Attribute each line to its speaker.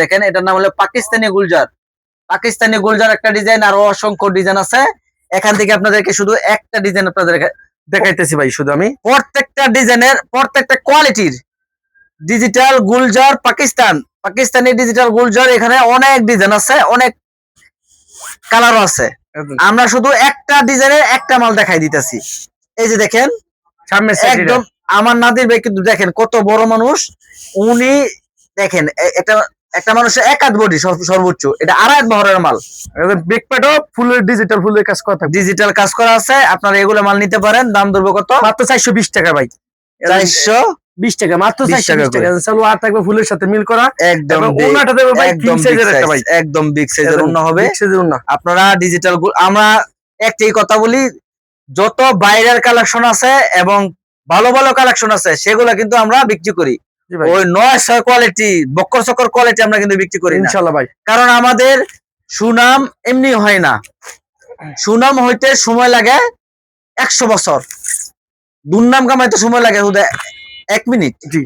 Speaker 1: দেখেন এটার নাম হলো পাকিস্তানি গুলজার। পাকিস্তানি গুলজার একটা ডিজাইন আরও অসংখ্য ডিজাইন আছে। এখান থেকে আপনাদেরকে শুধু একটা ডিজাইন আপনাদের
Speaker 2: দেখাইতেছি ভাই শুধু আমি।
Speaker 1: প্রত্যেকটা ডিজাইনের প্রত্যেকটা কোয়ালিটির ডিজিটাল গুলজার পাকিস্তান। পাকিস্তানি ডিজিটাল গুলজার এখানে অনেক ডিজাইন আছে অনেক কালারও আছে। আমরা শুধু একটা ডিজাইনের একটা মাল দেখাই দিতেছি। এই যে দেখেন
Speaker 2: সামনে
Speaker 1: একদম আমার নাদির ভাই কিন্তু দেখেন কত বড় মানুষ। উনি দেখেন এটা একটা মানুষের এক হাত বডি সর্বোচ্চ এটা আড়াই বহরের মাল।
Speaker 2: বেক প্যাডও ফুলের ডিজিটাল ফুলের কাজ করা থাকবে।
Speaker 1: ডিজিটাল কাজ করা আছে আপনারা এগুলো মাল নিতে পারেন দাম ধরবো কত?
Speaker 2: মাত্র চারশো বিশ টাকা ভাই।
Speaker 1: চারশো
Speaker 2: বিশ টাকা মাত্র চারশো
Speaker 1: টাকা
Speaker 2: থাকবে ফুলের সাথে মিল করা।
Speaker 1: একদম একদম একদম বিগ সাইজের অন্য হবে। আপনারা ডিজিটাল আমরা একটাই কথা বলি যত বাইরের কালেকশন আছে এবং ভালো ভালো কালেকশন আছে সেগুলো কিন্তু আমরা বিক্রি করি। ওই নয় ছয় কোয়ালিটি বক্কর চক্কর কোয়ালিটি আমরা কিন্তু বিক্রি করি
Speaker 2: ইনশাল্লাহ ভাই।
Speaker 1: কারণ আমাদের সুনাম এমনি হয় না। সুনাম হইতে সময় লাগে একশো বছর। দুর্নাম কামাইতে সময় লাগে এক মিনিট।
Speaker 2: জি